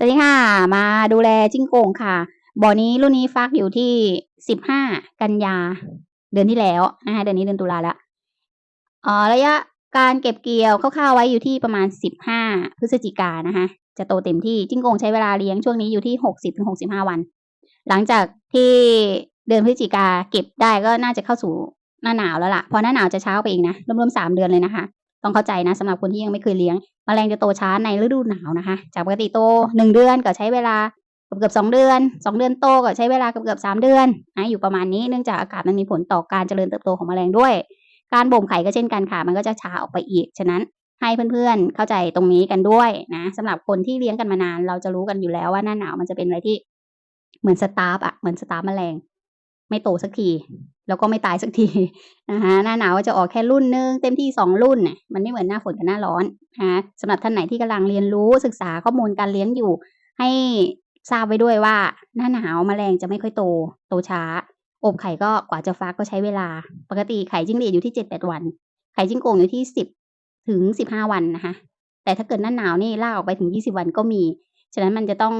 สวัสดีค่ะ มาดูแลจิ้งโก่งค่ะ บ่อนี้รุ่นนี้ฟักอยู่ที่สิบห้ากันยา เดือนที่แล้วนะคะเดือนนี้เดือนตุลาแล้วอ่อระยะการเก็บเกี่ยวคร่าวๆไว้อยู่ที่ประมาณสิบห้าพฤศจิกานะคะ จะโตเต็มที่จิ้งโก่งใช้เวลาเลี้ยงช่วงนี้อยู่ที่หกสิบถึงหกสิบห้าวัน หลังจากที่เดือนพฤศจิกาเก็บได้ก็น่าจะเข้าสู่หน้าหนาวแล้วล่ะเพอหน้าหนาวจะเช้าไปอีกนะรวมๆสามเดือนเลยนะคะ ต้องเข้าใจนะสำหรับคนที่ยังไม่เคยเลี้ยงแมลงจะโตช้าในฤดูหนาวนะคะ จากปกติโตหนึ่งเดือนก็ใช้เวลาเกือบเกือบสองเดือนสองเดือนโตก็ใช้เวลาเกือบเกือบสามเดือนนะอยู่ประมาณนี้เนื่องจากอากาศมันมีผลต่อการเจริญเติบโตของแมลงด้วย การบ่มไข่ก็เช่นกันค่ะ มันก็จะช้าออกไปอีก ฉะนั้นให้เพื่อนๆ เข้าใจตรงนี้กันด้วยนะสำหรับคนที่เลี้ยงกันมานาน เราจะรู้กันอยู่แล้วว่าหน้าหนาวมันจะเป็นอะไรที่เหมือนสตาร์ฟอะเหมือนสตาร์ฟแมลง ไม่โตสักที แล้วก็ไม่ตายสักทีนะคะหน้าหนาวจะออกแค่รุ่นหนึงเต็มที่สองรุ่นเนี่ยมันไม่เหมือนหน้าฝนกับหน้าร้อนนะคะสำหรับท่านไหนที่กำลังเรียนรู้ศึกษาข้อมูลการเลี้ยงอยู่ ให้ทราบไว้ด้วยว่า หน้าหนาวแมลงจะไม่ค่อยโต โตช้า อบไข่ก็กว่าจะฟักก็ใช้เวลา ปกติไข่จิ้งหรีดอยู่ที่เจ็ดแปดวัน ไข่จิ้งโก่งอยู่ที่สิบถึงสิบห้าวันนะคะแต่ถ้าเกิดหน้าหนาวนี่ลากออกไปถึงยี่สิบวันก็มี ฉะนั้นมันจะต้อง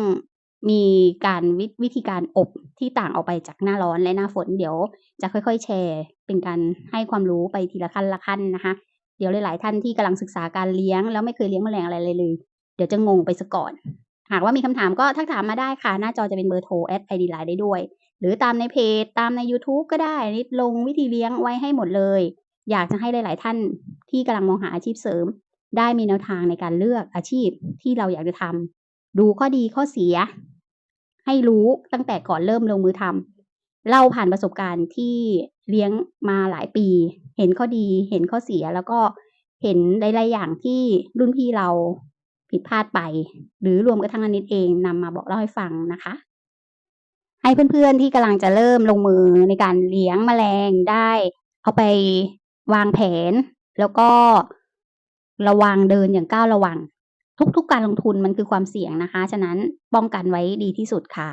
มีการวิวิธีการอบที่ต่างออกไปจากหน้าร้อนและหน้าฝนเดี๋ยวจะค่อย ๆ แชร์ เป็นการให้ความรู้ไปทีละขั้นละขั้นนะคะ เดี๋ยวหลาย ๆ ท่านที่กำลังศึกษาการเลี้ยง แล้วไม่เคยเลี้ยงแมลงอะไรเลยเลย เดี๋ยวจะงงไปซะก่อน หากว่ามีคำถามก็ทักถามมาได้ค่ะ หน้าจอจะเป็นเบอร์โทรแอดไอดีไลน์ได้ด้วย หรือตามในเพจตามใน YouTube ก็ได้นิดลงวิธีเลี้ยงไว้ให้หมดเลย อยากจะให้หลาย ๆ ท่านที่กำลังมองหาอาชีพเสริม ได้มีแนวทางในการเลือกอาชีพที่เราอยากจะทำ ดูข้อดีข้อเสีย ให้รู้ตั้งแต่ก่อนเริ่มลงมือทำเล่าผ่านประสบการณ์ที่เลี้ยงมาหลายปี เห็นข้อดี เห็นข้อเสียแล้วก็เห็นหลายๆอย่างที่รุ่นพี่เราผิดพลาดไป หรือรวมกระทั่งอนิดเองนำมาบอกเล่าให้ฟังนะคะ ให้เพื่อนๆที่กำลังจะเริ่มลงมือในการเลี้ยงแมลงได้ เอาไปวางแผน แล้วก็ระวังเดินอย่างก้าวระวัง ทุกๆการลงทุนมันคือความเสี่ยงนะคะ ฉะนั้นป้องกันไว้ดีที่สุดค่ะ